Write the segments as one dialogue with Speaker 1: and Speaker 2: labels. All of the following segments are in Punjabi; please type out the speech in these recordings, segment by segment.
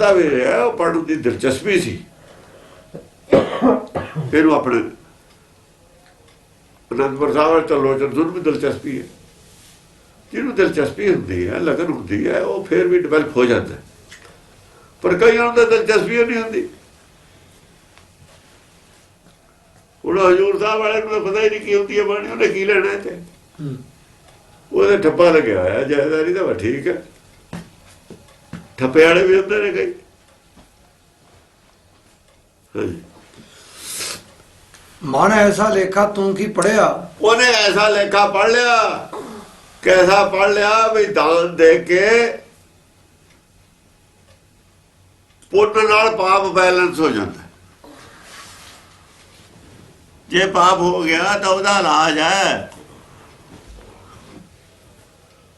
Speaker 1: ਪੜਦਾ ਵੀ ਰਿਹਾ ਉਹ ਪੜਨ ਦੀ ਦਿਲਚਸਪੀ ਸੀ। ਇਹਨੂੰ ਆਪਣੇ ਅਨੰਦਪੁਰ ਸਾਹਿਬ ਵਿੱਚ ਲੋਚਨ ਨੂੰ ਵੀ ਦਿਲਚਸਪੀ ਹੈ। ਜਿਹਨੂੰ ਦਿਲਚਸਪੀ ਹੁੰਦੀ ਹੈ ਲਗਨ ਹੁੰਦੀ ਹੈ ਉਹ ਫਿਰ ਵੀ ਡਿਵੈਲਪ ਹੋ ਜਾਂਦਾ। ਪਰ ਕਈਆਂ ਤਾਂ ਦਿਲਚਸਪੀ ਨਹੀਂ ਹੁੰਦੀ। ਹੁਣ ਹਜੂਰ ਸਾਹਿਬ ਵਾਲੇ ਨੂੰ ਤਾਂ ਪਤਾ ਹੀ ਨਹੀਂ ਕੀ ਹੁੰਦੀ ਹੈ ਬਾਣੀ ਉਹਨੇ ਕੀ ਲੈਣਾ ਤੇ ਉਹਦੇ ਠੱਪਾ ਲੱਗਿਆ ਹੋਇਆ ਜਾਇਦਾਰੀ ਤਾਂ ਵਾ ਠੀਕ ਹੈ। ਠੱਪੇ ਵਾਲੇ ਵੀ ਹੁੰਦੇ ਨੇ ਕਈ।
Speaker 2: ਮਨ ਐਸਾ ਲੇਖਾ ਤੂੰ ਕੀ ਪੜਿਆ
Speaker 1: ਉਹਨੇ ਐਸਾ ਲੇਖਾ ਪੜ ਲਿਆ ਕੈਸਾ ਪੜ ਲਿਆ ਵੀ ਦਾਨ ਦੇ ਕੇ ਪੁੰਨ ਨਾਲ ਪਾਪ ਬੈਲੈਂਸ ਹੋ ਜਾਂਦਾ। ਜੇ ਪਾਪ ਹੋ ਗਿਆ ਤਾਂ ਉਹਦਾ ਇਲਾਜ ਹੈ।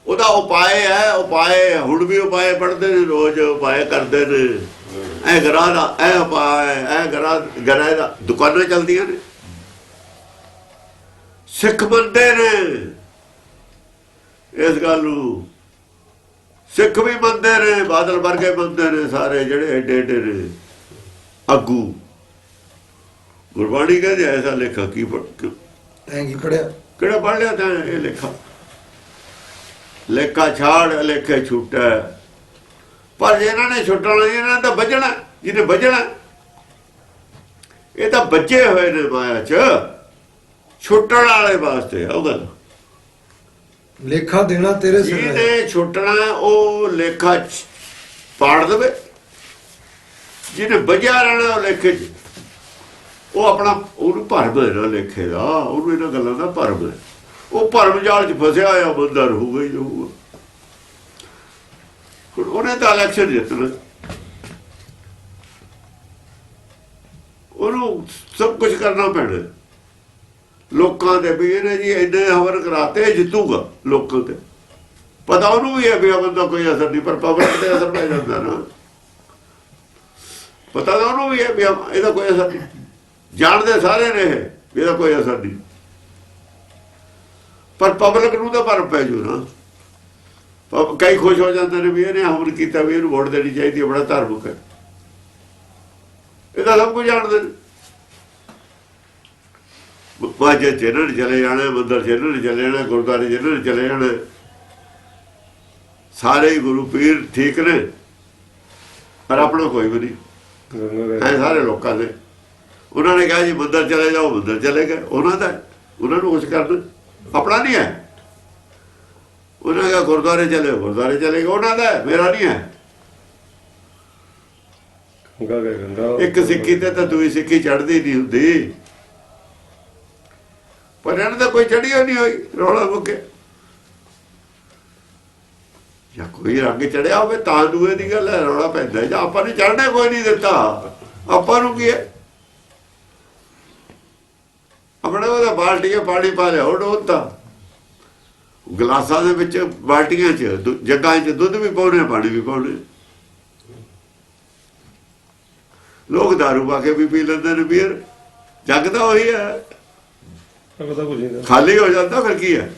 Speaker 1: ਉਹਦਾ ਉਪਾਏ ਹੈ ਉਪਾਏ ਹੁਣ ਵੀ ਉਪਾਏ ਪੜਦੇ ਨੇ ਰੋਜ਼ ਉਪਾਏ ਕਰਦੇ ਨੇ। ਐ ਗਰਾ ਦਾ ਐ ਉਪਾਏ ਐ ਗਰਾ ਗਰਾ ਦਾ ਦੁਕਾਨਾਂ ਚੱਲਦੀਆਂ ਨੇ। ਸਿੱਖ ਬੰਦੇ ਨੇ। ਇਸ ਗੱਲ ਨੂੰ ਸਿੱਖ ਵੀ ਬੰਦੇ ਨੇ ਬਾਦਲ ਵਰਗੇ ਬੰਦੇ ਨੇ ਸਾਰੇ ਜਿਹੜੇ ਏਡੇ ਏਡੇ ਨੇ। ਆਗੂ ਗੁਰਬਾਣੀ ਕਹਿੰਦੇ ਐਸਾ ਲੇਖਾ ਕੀ ਪੜ੍ਹ- ਕਿ-
Speaker 2: ਤੈਂ ਕੀ ਪੜਿਆ
Speaker 1: ਕਿਹੜਾ ਪੜ ਲਿਆ ਤਾਂ ਇਹ ਲੇਖਾ? ਲੇਖਾ ਛਾੜ ਲੇਖੇ ਛੁੱਟਾ। ਪਰ ਜੇ ਇਹਨਾਂ ਨੇ ਛੁੱਟਣਾ ਇਹਨਾਂ ਨੇ ਤਾਂ ਵੱਜਣਾ ਜਿਹਨੇ ਵੱਜਣਾ। ਇਹ ਤਾਂ ਬੱਚੇ ਹੋਏ ਨੇ ਮਾਇਆ 'ਚ। ਛੁੱਟਣ ਵਾਲੇ ਵਾਸਤੇ ਉਹ ਗੱਲ।
Speaker 2: ਲੇਖਾ ਦੇਣਾ ਤੇਰੇ ਸਿਰ
Speaker 1: ਜਿਹਨੇ ਛੁੱਟਣਾ ਉਹ ਲੇਖਾ ਚ ਪਾੜ ਦੇਵੇ। ਜਿਹਨੇ ਵੱਜਿਆ ਰਹਿਣਾ ਉਹ ਲੇਖੇ 'ਚ। ਉਹ ਆਪਣਾ ਉਹਨੂੰ ਭਰਮ ਨਾ ਲੇਖੇ ਦਾ। ਉਹਨੂੰ ਇਹਨਾਂ ਗੱਲਾਂ ਦਾ ਭਰਮ ਹੈ ਉਹ ਭਰਮ ਜਾਲ 'ਚ ਫਸਿਆ ਹੋਇਆ ਬੰਦਾ ਰਹੂਗਾ ਹੀ ਰਹੂਗਾ। ਉਹਨੇ ਤਾਂ ਇਲੈਕਸ਼ਨ ਜਿੱਤਣਾ। ਉਹਨੂੰ ਸਭ ਕੁਝ ਕਰਨਾ ਪੈਣਾ। ਲੋਕਾਂ ਦੇ ਵੀ ਇਹਨੇ ਜੀ ਇੰਨੇ ਹਵਰ ਕਰਾਤੇ, ਇਹ ਜਿੱਤੂਗਾ ਲੋਕਾਂ ਤੇ। ਪਤਾ ਉਹਨੂੰ ਵੀ ਹੈ ਵੀ ਬੰਦਾ ਕੋਈ ਅਸਰ ਨਹੀਂ, ਪਰ ਪਬਲਿਕ ਤੇ ਅਸਰ ਪੈ ਜਾਂਦਾ ਨਾ। ਪਤਾ ਤਾਂ ਉਹਨੂੰ ਵੀ ਹੈ ਵੀ ਇਹਦਾ ਕੋਈ ਅਸਰ ਨਹੀਂ। ਜਾਣਦੇ ਸਾਰੇ ਨੇ ਵੀ ਇਹਦਾ ਕੋਈ ਅਸਰ ਨਹੀਂ। ਪਰ ਪਬਲਿਕ ਨੂੰ ਤਾਂ ਭਰਮ ਪੈ ਜੂ ਨਾ। ਪ- ਕਈ ਖੁਸ਼ ਹੋ ਜਾਂਦੇ ਨੇ ਵੀ ਇਹਨੇ ਹਮਲ ਕੀਤਾ ਵੀ ਇਹਨੂੰ ਵੋਟ ਦੇਣੀ ਚਾਹੀਦੀ ਹੈ, ਬੜਾ ਧਾਰਮਿਕ ਹੈ। ਇਹਦਾ ਸਭ ਕੁਝ ਜਾਣਦੇ ਨੇ। ਬਾਜੇ ਜਿਹਨਾਂ ਨੇ ਚਲੇ ਜਾਣਾ, ਮੰਦਰ ਜਿਹਨਾਂ ਨੇ ਚਲੇ ਜਾਣਾ, ਗੁਰਦੁਆਰੇ ਜਿਹਨਾਂ ਨੇ ਚਲੇ ਜਾਣਾ। ਸਾਰੇ ਗੁਰੂ ਪੀਰ ਠੀਕ ਨੇ, ਪਰ ਆਪਣਾ ਕੋਈ ਵੀ ਨਹੀਂ। ਐ ਸਾਰੇ ਲੋਕਾਂ ਦੇ। ਉਹਨਾਂ ਨੇ ਕਿਹਾ ਜੀ, ਮੰਦਰ ਚਲੇ ਜਾਓ, ਮੰਦਰ ਚਲੇ ਗਏ। ਉਹਨਾਂ ਦਾ ਉਹਨਾਂ ਨੂੰ ਕੁਝ ਕਰਨ। ਆਪਣਾ ਨਹੀਂ ਹੈ। ਉਹਨਾਂ ਨੇ ਕਿਹਾ ਗੁਰਦੁਆਰੇ ਚਲੇ ਗੁਰਦੁਆਰੇ ਚਲੇ ਉਹਨਾਂ ਦਾ ਮੇਰਾ ਨਹੀਂ ਹੈ। ਇੱਕ ਸਿੱਖੀ ਤੇ ਤਾਂ ਦੂਈ ਸਿੱਖੀ ਚੜਦੀ ਨਹੀਂ ਹੁੰਦੀ। ਪਰ ਇਹਨਾਂ ਦਾ ਕੋਈ ਚੜੀ ਨਹੀਂ ਹੋਈ ਰੌਲਾ ਮੁੱਕੇ ਜਾਂ ਕੋਈ ਰੰਗ ਚੜਿਆ ਹੋਵੇ ਤਾਂ ਦੂਏ ਦੀ ਗੱਲ ਹੈ ਰੌਲਾ ਪੈਂਦਾ ਜਾਂ ਆਪਾਂ ਨੇ ਚੜਨੇ ਕੋਈ ਨਹੀਂ ਦਿੱਤਾ। ਆਪਾਂ ਨੂੰ ਕੀ ਹੈ? ਆਪਣੇ ਉਹਦਾ ਬਾਲਟੀਆਂ ਪਾਣੀ ਪਾ ਲਿਆ ਉਹ ਡੋਲਤਾ। ਗਲਾਸਾਂ ਦੇ ਵਿੱਚ ਬਾਲਟੀਆਂ 'ਚ ਜੱਗਾਂ 'ਚ ਦੁੱਧ ਵੀ ਪਾਉਣੇ ਪਾਣੀ ਵੀ ਪਾਉਣੇ ਲੋਕ ਦਾਰੂ ਪਾ ਕੇ ਵੀ ਪੀ ਲੈਂਦੇ ਨੇ ਬੀਅਰ ਜੱਗ ਤਾਂ ਉਹੀ ਹੈ ਖਾਲੀ ਹੋ ਜਾਂਦਾ ਫਿਰ ਕੀ ਹੈ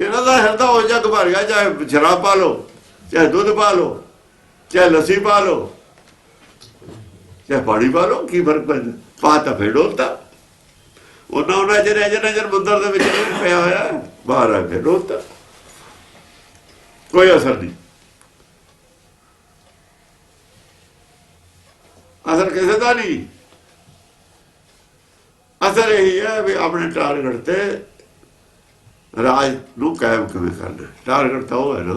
Speaker 1: ਇਹਨਾਂ ਦਾ ਹਿਰਦਾ ਹੋ ਜੱਗ ਭਰ ਗਿਆ ਚਾਹੇ ਸ਼ਰਾਬ ਪਾ ਲਓ ਚਾਹੇ ਦੁੱਧ ਪਾ ਲਓ ਚਾਹੇ ਲੱਸੀ ਪਾ ਲਓ ਚਾਹੇ ਪਾਣੀ ਪਾ ਲਓ ਕੀ ਫ਼ਰਕ ਪੈਂਦਾ? ਪਾ ਤਾਂ ਫੇਰ ਡੋਲਤਾ। ਉਹਨਾਂ ਉਹਨਾਂ ਜਿਹੜੇ ਜਿਹੜੇ ਜਰ ਮੰਦਰ ਦੇ ਵਿੱਚ ਪਿਆ ਹੋਇਆ, ਬਾਹਰ ਆ ਫੇਰ ਡੋਲਤਾ। ਕੋਈ ਅਸਰ ਨਹੀਂ। ਅਸਰ ਕਿਸੇ ਦਾ ਨਹੀਂ। ਅਸਰ ਇਹ ਹੈ ਵੀ ਆਪਣੇ ਟਾਰਗੇਟ ਤੇ ਰਾਜ ਨੂੰ ਕਾਇਮ ਕਿਵੇਂ ਕਰਨਾ ਟਾਰਗੇਟ ਤਾਂ ਉਹ ਹੈ ਨਾ।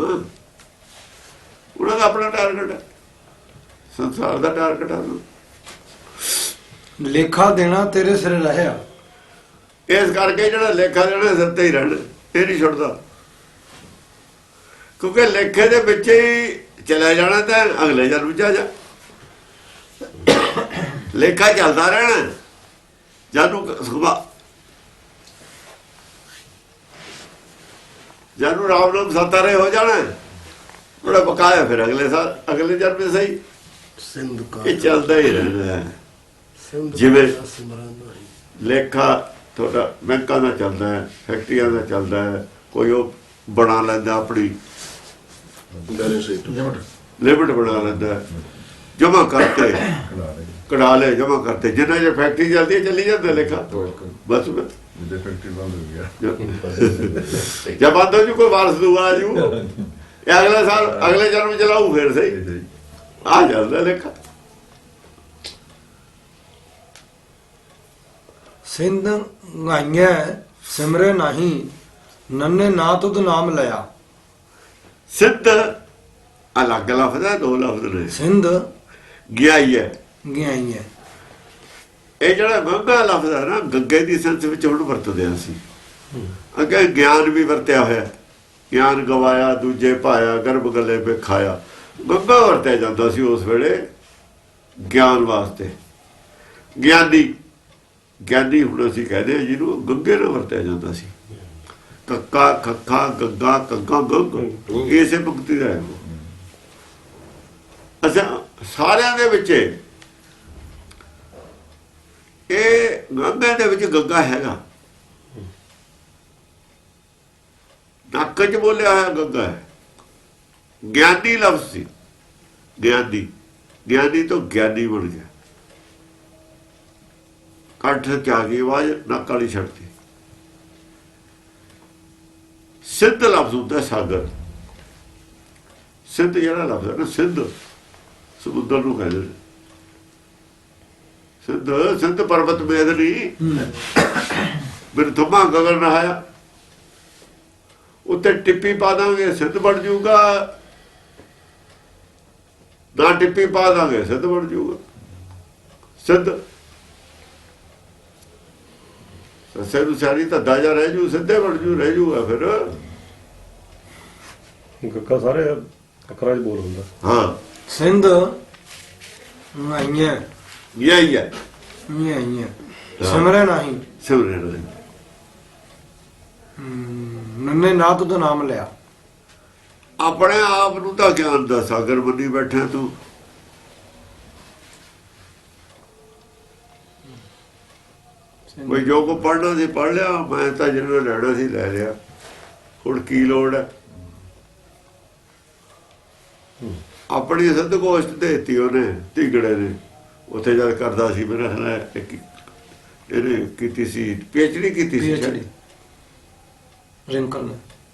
Speaker 1: ਉਹਨਾਂ ਦਾ ਆਪਣਾ ਟਾਰਗੇਟ ਸੰਸਾਰ ਦਾ ਟਾਰਗੇਟ ਹੈ।
Speaker 2: ਲੇਖਾ ਦੇਣਾ ਤੇਰੇ ਸਿਰ ਰਹਿਆ।
Speaker 1: ਇਸ ਕਰਕੇ ਜਿਹੜਾ ਲੇਖਾ ਦੇਣਾ ਸਿਰ ਤੇ ਹੀ ਰਹਿਣਾ ਇਹ ਨਹੀਂ ਛੁੱਟਦਾ। ਕਿਉਂਕਿ ਲੇਖੇ ਦੇ ਵਿੱਚ ਹੀ ਚਲਾ ਜਾਣਾ ਤਾਂ ਅਗਲੇ ਜਨਮ ਚ ਆ ਜਾ। ਲੇਖਾ ਚੱਲਦਾ ਰਹਿਣਾ ਜਾਨੂੰ ਸੁਭਾ ਜਾਨੂੰ ਰਾਮ ਨਾਮ ਸਤਾਰੇ ਹੋ ਜਾਣਾ ਉਹਦਾ ਬਕਾਇਆ ਫਿਰ ਅਗਲੇ ਸਾਲ ਅਗਲੇ ਜਨਮ ਵਿੱਚ ਸਹੀ।
Speaker 3: ਸਿੰਧ ਕਾ
Speaker 1: ਇਹ ਚੱਲਦਾ ਹੀ ਰਹਿਣਾ। ਜਿਵੇਂ- ਲੇਖਾ ਤੁਹਾਡਾ ਬੈਂਕਾਂ ਦਾ ਚੱਲਦਾ ਹੈ, ਫੈਕਟਰੀਆਂ ਦਾ ਚੱਲਦਾ ਹੈ, ਕੋਈ ਉਹ ਬਣਾ ਲੈਂਦਾ ਆਪਣੀ ਲਿਮਟ ਬਣਾ ਲੈਂਦਾ ਜਮਾ ਕਰਤੇ ਕਢਾ ਲੈ ਜਮਾ ਕਰਤੇ ਜਿੰਨਾ ਜੇ ਫੈਕਟਰੀ ਚੱਲਦੀ ਹੈ, ਚੱਲੀ ਜਾਂਦਾ ਲੇਖਾ। ਬਸ ਫਿਰ।
Speaker 4: ਜਿਹਦੇ ਫੈਕਟਰੀ ਬੰਦ ਹੋ ਗਿਆ
Speaker 1: ਜਦ ਬੰਦ ਹੋ ਜੂ, ਕੋਈ ਵਾਰਸ ਦੂਆ ਆ ਜੂ। ਇਹ ਅਗਲੇ ਸਾਲ, ਅਗਲੇ ਜਨਮ ਚਲਾਉ ਫੇਰ ਸਹੀ। ਆ ਜਾਂਦਾ ਲੇਖਾ।
Speaker 2: ਸਿੰਧ ਗਾਈਆਂ ਸਿਮਰੇ ਨਹੀਂ ਨੰਨੇ ਨਾ ਤੁਧ ਨਾਮ ਲਿਆ।
Speaker 1: ਸਿੱਧ ਅਲੱਗ ਲਫ਼ਜ਼ ਹੈ ਦੋ ਲਫ਼ਜ਼ ਨੇ।
Speaker 2: ਸਿੰਧ
Speaker 1: ਗਿਆ ਹੀ ਹੈ
Speaker 2: ਗਾਈਆਂ
Speaker 1: ਇਹ ਜਿਹੜਾ ਗੰਗਾ ਲਫ਼ਜ਼ ਹੈ ਨਾ ਗੱਗੇ ਦੀ ਸੰਸ ਵਿੱਚ ਹੁਣ ਵਰਤਦੇ ਹਾਂ ਅਸੀਂ। ਅੱਗੇ ਗਿਆਨ ਵੀ ਵਰਤਿਆ ਹੋਇਆ। ਹੈ। ਗਿਆਨ ਗਵਾਇਆ ਦੂਜੇ ਪਾਇਆ ਗਰਭ ਗਲੇ ਪੇ ਖਾਇਆ। ਗੰਗਾ ਵਰਤਿਆ ਜਾਂਦਾ ਸੀ ਉਸ ਵੇਲੇ ਗਿਆਨ ਵਾਸਤੇ। ਗਿਆਨੀ ਗਿਆਨੀ ਹੁਣ ਅਸੀਂ ਕਹਦੇ ਹਾਂ ਜਿਹਨੂੰ ਗੰਗੇ ਨਾਲ ਵਰਤਿਆ ਜਾਂਦਾ ਸੀ। ਕੱਕਾ ਖੱਖਾ ਗੱਗਾ, ਕੱਗਾ, ਗੰਗ, ਇਸੇ ਭਗਤੀ ਦਾ ਹੈ। ਉਹ। ਸਾਰਿਆਂ ਦੇ ਵਿੱਚ ਇਹ ਗੰਗਾ ਦੇ ਵਿੱਚ ਗੱਗਾ ਹੈਗਾ। ਨੱਕ 'ਚ ਬੋਲਿਆ ਹੋਇਆ ਗੱਗਾ ਹੈ। ਗਿਆਨੀ ਲਫ਼ਜ਼ ਸੀ। ਗਿਆਨੀ। ਗਿਆਨੀ ਤੋਂ ਗਿਆਨੀ ਬਣ ਗਿਆ। ਕੰਠ ਚ ਆ ਗਈ ਆਵਾਜ਼, ਨੱਕ ਵਾਲੀ ਛੱਡਤੀ ਸਿੱਧ ਲਫ਼ਜ਼ ਹੁੰਦਾ ਸਾਗਰ। ਸਿੱਧ ਜਿਹੜਾ ਲਫ਼ਜ਼ ਹੈ ਨਾ, ਸਿੱਧ, ਸਮੁੰਦਰ ਨੂੰ ਕਹਿੰਦੇ ਨੇ। ਸਿੱਧ ਸਿੱਧ ਪਰਬਤ ਮੇਦਨੀ ਬਿਨ ਥਮਾ ਗਗਨ ਰਹਾਇਆ ਉੱਤੇ ਟਿੱਪੀ ਪਾ ਦਾਂਗੇ, ਸਿੱਧ ਬਣ ਜਾਊਗਾ। ਨਾ ਟਿੱਪੀ ਪਾ ਦਾਂਗੇ, ਸਿੱਧ ਬਣ ਜਾਊਗਾ। ਸਿੱਧ। ਸੱਸੇ ਨੂੰ ਸਾਰੀ ਤਾਂ ਦਾਜਾ ਰਹਿ ਜੂ ਸਿੱਧੇ ਬਣ ਜੂ ਰਹਿ ਜੂਗਾ ਫਿਰ।
Speaker 5: ਗੱਗਾ ਸਾਰੇ ਅੱਖਰਾਂ 'ਚ ਬੋਲ ਹੁੰਦਾ।
Speaker 1: ਹਾਂ।
Speaker 2: ਸਿੰਧ
Speaker 1: ਇਹ ਹੀ
Speaker 2: ਸਿਮਰੇ ਨਹੀਂ
Speaker 1: ਸਿਮਰੇ ਨਹੀਂ
Speaker 2: ਹਮ, ਨੰਨੇ ਨਾ ਤੁਧ ਨਾਮ ਲਿਆ।
Speaker 1: ਆਪਣੇ ਆਪ ਨੂੰ ਤਾਂ ਗਿਆਨ ਦਾ ਸਾਗਰ ਬੰਨੀ ਬੈਠਾ ਤੂੰ। ਕੋਈ ਜੋ। ਕੋ ਪੜਨਾ ਸੀ ਪੜ ਲਿਆ ਮੈਂ ਤਾਂ ਜਿਹਨੂੰ ਲੈਣਾ ਸੀ ਲੈ ਲਿਆ। ਹੁਣ ਕੀ ਲੋੜ ਹੈ? ਆਪਣੀ ਸਿੱਧ ਗੋਸ਼ਟ ਦੇਤੀ ਉਹਨੇ ਢਿਗੜੇ ਨੇ। ਉੱਥੇ ਜਦ ਕਰਦਾ ਸੀ ਮੇਰਾ ਖਿਆਲ ਹੈ ਇੱਕ- ਇਹਨੇ ਕੀਤੀ ਸੀ ਪੀਐਚਡੀ ਕੀਤੀ ਸੀ
Speaker 2: ਪੀਐਚਡੀ ਰਿੰਕਲ ਨੇ।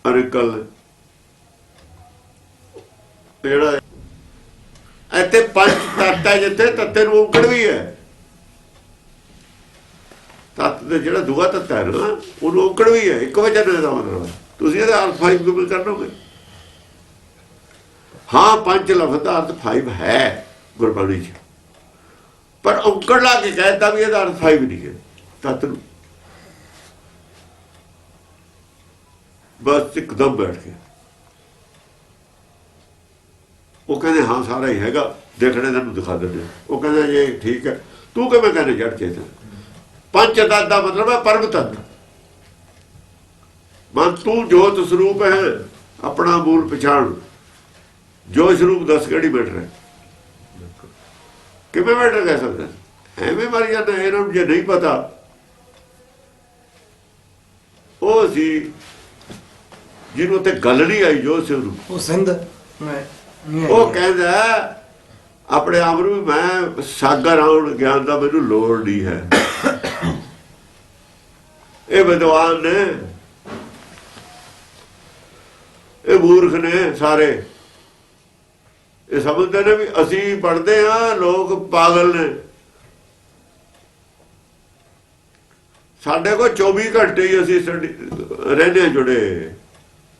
Speaker 1: ਅਰਿਕਲ ਜਿਹੜਾ ਇੱਥੇ ਪੰਜ ਤੱਤ ਹੈ ਜਿੱਥੇ ਤੱਤੇ ਨੂੰ ਔਕੜ ਵੀ ਹੈ। ਤੱਤ ਦਾ ਜਿਹੜਾ ਦੂਆ ਤੱਤ ਹੈ ਨਾ ਉਹਨੂੰ ਔਕੜ ਵੀ ਹੈ। ਇੱਕ ਵਜ੍ਹਾ ਨਾਲ ਦਾ ਮਤਲਬ ਤੁਸੀਂ ਇਹਦਾ ਅਰਥ ਫਾਈਵ ਕਿਵੇਂ ਕਰ ਲਓਗੇ ਹਾਂ, ਪੰਜ ਲਫ਼ਜ਼ ਦਾ ਅਰਥ ਫਾਈਵ ਹੈ ਗੁਰਬਾਣੀ ਚ। ਪਰ ਔਕੜ ਲਾ ਕੇ ਕਹਿਤਾ ਵੀ ਇਹਦਾ ਅਰਥ ਫਾਈਵ ਨਹੀਂ ਹੈ, ਤੱਤ ਨੂੰ। ਬਸ ਇੱਕਦਮ ਬੈਠ ਕੇ। ਉਹ ਕਹਿੰਦੇ, ਹਾਂ, ਸਾਰਾ ਹੀ ਹੈਗਾ। ਦੇਖਣੇ ਤੈਨੂੰ ਦਿਖਾ ਦਿੰਦੇ ਉਹ ਕਹਿੰਦਾ, ਜੇ ਠੀਕ ਹੈ, ਤੂੰ ਕਿਵੇਂ ਕਹਿੰਦੇ, ਜੜ ਚੇਤਨ? ਪੰਜ ਤੱਤ ਦਾ ਮਤਲਬ ਹੈ ਪਰਮ ਤੱਤ ਮਨ ਤੂੰ ਜੋਤ ਸਰੂਪ ਹੈ ਆਪਣਾ ਮੂਲ ਪਛਾਣ। ਜੋ ਸਰੂਪ ਦੱਸ ਕਿਹੜੀ ਬੈਠ ਰਿਹਾ ਕਿਵੇਂ ਬੈਠ ਰਿਹਾ ਸਕਦਾ? ਐਵੇਂ ਮਰ ਜਾਂਦਾ ਇਹਨਾਂ ਨੂੰ ਜੇ ਨਹੀਂ ਪਤਾ। ਉਹ ਸੀ ਜਿਹਨੂੰ ਤੇ ਗੱਲ ਨਹੀਂ ਆਈ ਜੋ ਸੀ ਉਹਨੂੰ
Speaker 2: ਉਹ ਸਿੰਧ।
Speaker 1: ਉਹ ਕਹਿੰਦਾ ਆਪਣੇ ਆਪ ਨੂੰ ਮੈਂ ਸਾਗਰ ਆਉਣ ਗਿਆਨ ਦਾ ਮੈਨੂੰ ਲੋੜ ਨਹੀਂ ਹੈ। ਇਹ ਵਿਦਵਾਨ ਨੇ, ਇਹ ਮੂਰਖ ਨੇ ਸਾਰੇ। ਇਹ ਸਮਝਦੇ ਨੇ ਵੀ ਅਸੀਂ ਪੜ੍ਹਦੇ ਆ ਲੋਕ ਪਾਗਲ ਨੇ। ਸਾਡੇ ਕੋਲ 24 ਘੰਟੇ ਹੀ ਅਸੀਂ ਰਹਿੰਦੇ ਹਾਂ ਜੁੜੇ।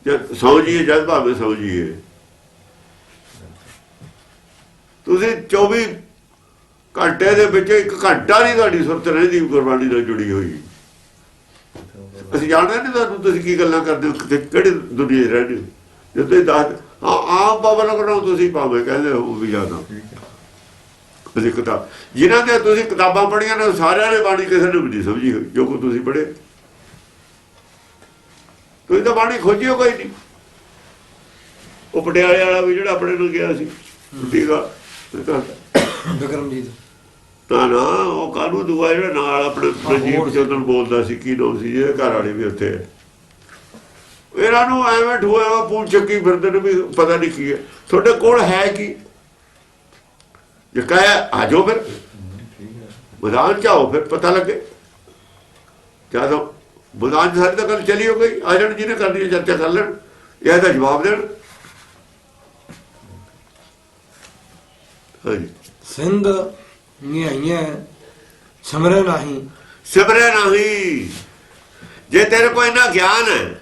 Speaker 1: ਜਦ ਸੌ ਜੀਏ ਜਦ ਭਾਵੇਂ ਸੌ ਜੀਏ ਤੁਸੀਂ 24 ਘੰਟੇ ਦੇ ਵਿੱਚ ਇੱਕ ਘੰਟਾ ਨਹੀਂ ਤੁਹਾਡੀ ਸੁਰਤ ਰਹਿੰਦੀ, ਗੁਰਬਾਣੀ ਨਾਲ ਜੁੜੀ ਹੋਈ। ਅਸੀਂ ਜਾਣਦੇ ਨਹੀਂ ਤੁਹਾਨੂੰ ਤੁਸੀਂ ਕੀ ਗੱਲਾਂ ਕਰਦੇ ਹੋ ਕਿਤੇ ਕਿਹੜੀ ਦੁਨੀਆ 'ਚ ਰਹਿੰਦੇ ਹੋ? ਜੇ ਦੱਸ ਹਾਂ ਆਮ ਪਬਲਿਕ ਨੂੰ ਤੁਸੀਂ ਭਾਵੇਂ ਕਹਿੰਦੇ ਹੋ ਵੀ ਜ਼ਿਆਦਾ। ਤੁਸੀਂ ਕਿਤਾਬ ਜਿਨ੍ਹਾਂ ਦੇ ਤੁਸੀਂ ਕਿਤਾਬਾਂ ਪੜ੍ਹੀਆਂ ਨੇ ਸਾਰਿਆਂ ਨੇ ਬਾਣੀ ਕਿਸੇ ਨੂੰ ਵੀ ਨਹੀਂ ਸਮਝੀ ਹੋਈ, ਜੋ ਕੋ ਤੁਸੀਂ ਪੜ੍ਹੇ। ਤੁਸੀਂ ਤਾਂ ਬਾਣੀ ਖੋਜਿਓ ਕੋਈ ਨਹੀਂ। ਉਹ ਪਟਿਆਲੇ ਵਾਲਾ ਵੀ ਜਿਹੜਾ ਆਪਣੇ ਨੂੰ ਗਿਆ ਸੀ, ਠੀਕਾ
Speaker 2: ਵਿਕਰਮਜੀਤ।
Speaker 1: ਨਾ ਨਾ ਉਹ ਕਾਨੂੰ ਦੁਆ ਜਿਹੜਾ ਨਾਲ ਆਪਣੇ ਰਜੀਵ ਚੰਦਨ ਬੋਲਦਾ ਸੀ ਕੀ ਨਾਮ ਸੀ ਜਿਹਦੇ ਘਰ ਵਾਲੀ ਵੀ ਉੱਥੇ। ਇਹਨਾਂ ਨੂੰ ਐਵੇਂ ਠੋਇਆ ਪੂਛ ਚੱਕੀ ਫਿਰਦੇ ਨੇ ਵੀ ਪਤਾ ਨਹੀਂ ਕੀ ਹੈ। ਤੁਹਾਡੇ ਕੋਲ ਹੈ ਕੀ? ਜੇ ਕਹੇ ਆਜੋ ਫਿਰ। ਮੈਦਾਨ ਚ ਆਓ ਫਿਰ ਪਤਾ ਲੱਗੇ। ਜਦੋਂ ਮੈਦਾਨ ਸਾਰੀ ਤਾਂ ਗੱਲ ਚਲੀ ਹੋ ਗਈ ਆ ਜਾਣ ਜਿਹਨੇ ਕਰਨੀ ਹੈ ਚਰਚਾ ਕਰ ਲੈਣ। ਇਹ ਤਾਂ ਜਵਾਬ ਦੇਣ। ਹਾਂਜੀ।
Speaker 2: ਸਿੰਧ ਨਿਆਈਆਂ ਸਿਮਰੈ ਨਹੀਂ
Speaker 1: ਸਿਮਰੇ ਨਹੀਂ ਜੇ ਤੇਰੇ ਕੋਲ ਇੰਨਾ ਗਿਆਨ ਹੈ,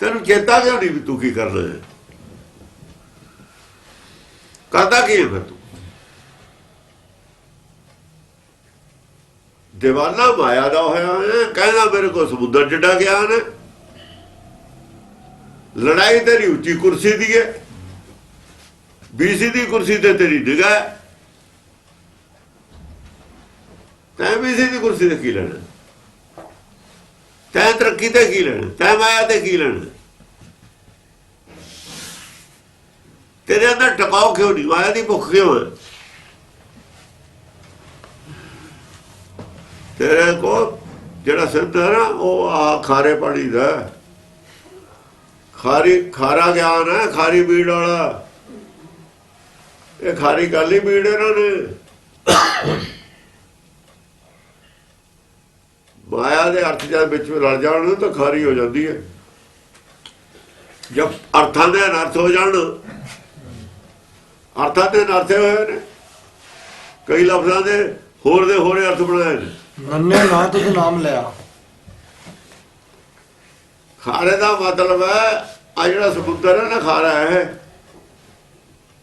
Speaker 1: ਤੈਨੂੰ ਚੇਤਾ ਕਿਉਂ ਨਹੀਂ ਵੀ ਤੂੰ ਕੀ ਕਰਨਾ ਹੈ? ਕਰਦਾ ਕੀ ਹੈ ਫਿਰ ਤੂੰ? دیਵਾਨਾ ਮਾਇਆ ਦਾ ਹੋਇਆ ਹੈ, ਕਹਿੰਦਾ ਮੇਰੇ ਕੋਲ ਸਮੁੰਦਰ ਜਿੱਡਾ ਗਿਆਨ ਹੈ। ਲੜਾਈ ਤੇਰੀ ਉੱਚੀ ਕੁਰਸੀ ਦੀ ਹੈ, ਬੀਸੀ ਦੀ ਕੁਰਸੀ ਤੇ ਤੇਰੀ ਨਿਗਾਹ ਹੈ ਤੈਂ ਬੀਸੀ ਦੀ ਕੁਰਸੀ ਤੇ ਕੀ ਲੈਣਾ? ਤੈਂ ਤਰੱਕੀ ਤੇ ਕੀ ਲੈਣਾ? ਤੈਂ ਮਾਇਆ ਤੇ ਕੀ ਲੈਣਾ? ਤੇਰੇ ਅੰਦਰ ਟਿਕਾਓ ਕਿਉਂ ਨਹੀਂ? ਮਾਇਆ ਦੀ ਭੁੱਖ ਕਿਉਂ ਹੈ? ਤੇਰੇ ਕੋ ਜਿਹੜਾ ਸਿੱਧ ਹੈ ਨਾ, ਉਹ ਆ ਖਾਰੇ ਪਾਣੀ ਦਾ ਖਾਰੀ, ਖਾਰਾ ਗਿਆਨ ਹੈ, ਖਾਰੀ ਬੀੜ ਵਾਲਾ। ਇਹ ਖਾਰੀ ਗੱਲ ਹੀ ਬੀੜ ਇਹਨਾਂ ਨੇ। ਮਾਇਆ ਦੇ ਅਰਥ ਜਦ ਵਿੱਚ ਰਲ ਜਾਣ ਤਾਂ ਖਾਰੀ ਹੋ ਜਾਂਦੀ ਹੈ। ਜਦ ਅਰਥਾਂ ਦੇ ਅਨਰਥ ਹੋ ਜਾਣ ਅਰਥਾਂ ਦੇ ਅਨਰਥ ਹੋਏ ਨੇ। ਕਈ ਲਫ਼ਜ਼ਾਂ ਦੇ ਹੋਰ ਦੇ ਹੋਰੇ ਅਰਥ ਬਣਾਏ ਨੇ।
Speaker 2: ਨੰਨੇ ਨਾ ਤੁਧ ਨਾਮ ਲਿਆ।
Speaker 1: ਖਾਰੇ ਦਾ ਮਤਲਬ ਹੈ ਆ ਜਿਹੜਾ ਸਮੁੰਦਰ ਹੈ ਨਾ ਖਾਰਾ ਹੈ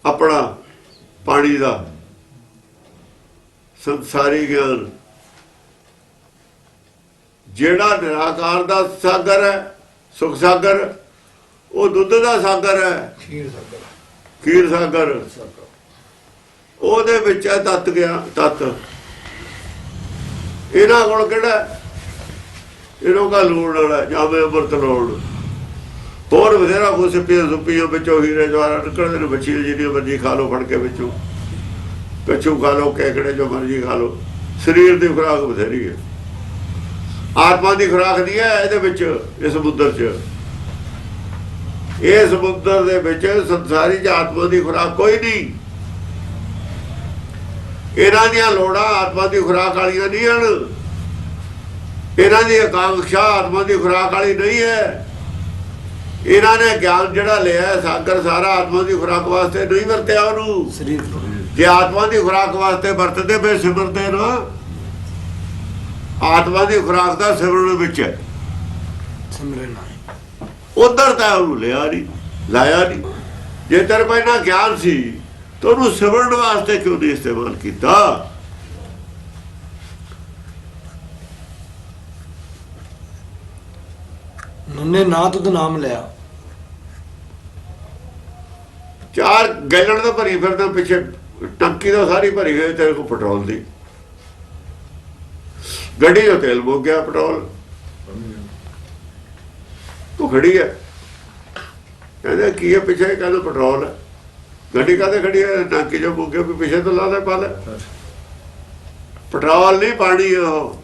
Speaker 1: ਆਪਣਾ ਪਾਣੀ ਦਾ। ਸੰਸਾਰੀ ਗਿਆਨ। ਜਿਹੜਾ ਨਿਰਾਕਾਰ ਦਾ ਸਾਗਰ ਹੈ ਸੁਖ ਸਾਗਰ ਉਹ ਦੁੱਧ ਦਾ ਸਾਗਰ ਹੈ।
Speaker 3: ਖੀਰ
Speaker 1: ਸਾਗਰ। ਉਹਦੇ ਵਿੱਚ ਹੈ ਤਤ ਗਿਆ ਤਤ। ਇਹਨਾਂ ਕੋਲ ਕਿਹੜਾ? ਇਹਨੂੰ ਕਾ ਲੂਣ ਵਾਲਾ ਜਾਵੇ ਅੰਮ੍ਰਿਤ ਲੋੜ ਹੋਰ ਬਥੇਰਾ ਕੁਛ ਸਿੱਪੀਆਂ ਸੁੱਪੀਆਂ ਵਿੱਚੋਂ ਹੀਰੇ ਜਵਾਹਰ ਨਿਕਲਦੇ ਨੇ ਬੱਚੀ ਜਿਹੜੀ ਮਰਜ਼ੀ ਖਾ ਲਓ ਫੜ ਕੇ ਵਿੱਚੋਂ। ਕੱਚੂ ਖਾ ਲਓ ਕੇਕੜੇ ਜੋ ਮਰਜ਼ੀ ਖਾ ਲਓ। ਸਰੀਰ ਦੀ ਖੁਰਾਕ ਬਥੇਰੀ ਹੈ। ਆਤਮਾ ਦੀ ਖੁਰਾਕ ਨਹੀਂ ਹੈ ਇਹਦੇ ਵਿੱਚ ਇਸ ਸਮੁੰਦਰ 'ਚ। ਇਹ ਸਮੁੰਦਰ ਦੇ ਵਿੱਚ ਸੰਸਾਰੀ ਚ ਆਤਮਾ ਦੀ ਖੁਰਾਕ ਕੋਈ ਨਹੀਂ। ਇਹਨਾਂ ਦੀਆਂ ਲੋੜਾਂ ਆਤਮਾ ਦੀ ਖੁਰਾਕ ਵਾਲੀਆਂ ਨਹੀਂ ਹਨ। ਇਹਨਾਂ ਦੀ ਆਕਾਂਖਿਆ ਆਤਮਾ ਦੀ ਖੁਰਾਕ ਵਾਲੀ ਨਹੀਂ ਹੈ। ਇਹਨਾਂ ਨੇ ਗਿਆਨ ਜਿਹੜਾ ਲਿਆ ਸਾਗਰ ਸਾਰਾ ਆਤਮਾ ਦੀ ਖੁਰਾਕ ਵਾਸਤੇ ਨਹੀਂ ਵਰਤਿਆ ਉਹਨੂੰ। ਜੇ ਆਤਮਾ ਦੀ ਖੁਰਾਕ ਵਾਸਤੇ ਵਰਤਦੇ ਪਏ ਸਿਮਰਦੇ ਨਾ। ਆਤਮਾ ਦੀ ਖੁਰਾਕ ਦਾ ਸਿਮਰਨ ਵਿੱਚ ਹੈ।
Speaker 2: ਸਿਮਰੈ ਨਹੀਂ
Speaker 1: ਉਧਰ ਤਾਂ ਉਹਨੂੰ ਲਿਆ ਨਹੀਂ ਲਾਇਆ ਨਹੀਂ। ਜੇ ਤੇਰੇ ਕੋਲ ਨਾ ਗਿਆਨ ਸੀ ਤਾਂ ਉਹਨੂੰ ਸਿਮਰਨ ਵਾਸਤੇ ਕਿਉਂ ਨਹੀਂ ਇਸਤੇਮਾਲ ਕੀਤਾ?
Speaker 2: ਨੰਨੇ ਨਾ ਤੁਧ ਨਾਮ ਲਿਆ।
Speaker 1: ਚਾਰ ਗੈਲਣ ਦਾ ਭਰੀ ਫਿਰਦਾ ਪਿੱਛੇ ਟੰਕੀ ਦਾ ਸਾਰੀ ਭਰੀ ਹੋਈ ਤੇਰੇ ਕੋਲ ਪੈਟਰੋਲ ਦੀ। ਗੱਡੀ ਚੋਂ ਤੇਲ ਮੁੱਕ ਗਿਆ ਪੈਟਰੋਲ। ਤੂੰ ਖੜੀ ਹੈ ਕਹਿੰਦਾ, ਕੀ ਹੈ ਪਿੱਛੇ? ਕਹਿੰਦਾ, ਪੈਟਰੋਲ ਹੈ ਗੱਡੀ ਕਾਹਦੇ ਖੜੀ ਹੈ ਟੰਕੀ 'ਚੋਂ ਮੁੱਕ ਗਿਆ, ਵੀ ਪਿੱਛੇ ਤੋਂ ਲਾ ਲੈ ਪਾ ਲੈ ਪੈਟਰੋਲ ਨਹੀਂ ਪਾਣੀ ਉਹ।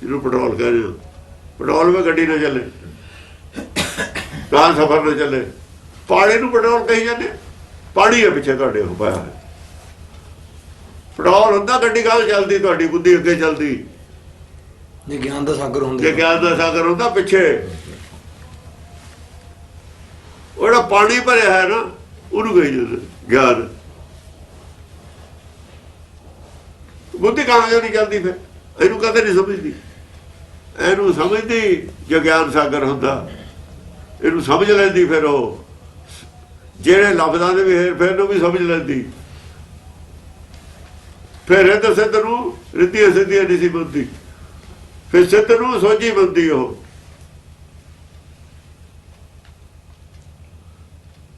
Speaker 1: ਜਿਹਨੂੰ ਪੈਟਰੋਲ ਕਹਿੰਦੇ ਆ। ਪੈਟਰੋਲ ਵਿੱਚ ਗੱਡੀ ਨਾ ਚੱਲੇ। ਕਾਂ ਸਫਰ ਨਾ ਚੱਲੇ। ਪਾਣੀ ਨੂੰ ਪੈਟਰੋਲ ਕਹੀ ਜਾਂਦੇ ਪਾਣੀ ਹੈ ਪਿੱਛੇ ਤੁਹਾਡੇ ਹੋ ਪਾਇਆ ਹੋਇਆ। ਪੈਟਰੋਲ ਹੁੰਦਾ, ਗੱਡੀ ਕਾਹ ਚੱਲਦੀ? ਤੁਹਾਡੀ ਬੁੱਧੀ ਅੱਗੇ ਚੱਲਦੀ।
Speaker 2: ਜੇ ਗਿਆਨ ਦਾ ਸਾਗਰ
Speaker 1: ਜੇ
Speaker 2: ਹੁੰਦੇ
Speaker 1: ਗਿਆਨ ਦਾ ਸਾਗਰ ਹੁੰਦਾ ਪਿੱਛੇ। ਉਹ ਜਿਹੜਾ ਪਾਣੀ ਭਰਿਆ ਹੈ ਨਾ ਉਹਨੂੰ ਕਹੀ ਜਾਂਦੇ ਗਿਆਨ। ਬੁੱਧੀ ਕਾਹ ਨਹੀਂ ਚੱਲਦੀ ਫਿਰ? ਇਹਨੂੰ ਕਦੇ ਨਹੀਂ ਸਮਝਦੀ। ਇਹਨੂੰ ਸਮਝਦੀ ਜੇ ਗਿਆਨ ਸਾਗਰ ਹੁੰਦਾ। ਇਹਨੂੰ ਸਮਝ ਲੈਂਦੀ ਫਿਰ ਉਹ। ਜਿਹੜੇ ਲਫ਼ਜ਼ਾਂ ਦੇ ਵੀ ਫੇਰ ਨੂੰ ਵੀ ਸਮਝ ਲੈਂਦੀ। ਫਿਰ ਇਹ ਤਾਂ ਸਿੱਧ ਨੂੰ ਰਿੱਧੀਆਂ ਸਿੱਧੀਆਂ ਨਹੀਂ ਸੀ ਬੰਦੀ ਫਿਰ ਸਿੱਧ ਨੂੰ ਸੋਝੀ ਬੰਦੀ ਉਹ।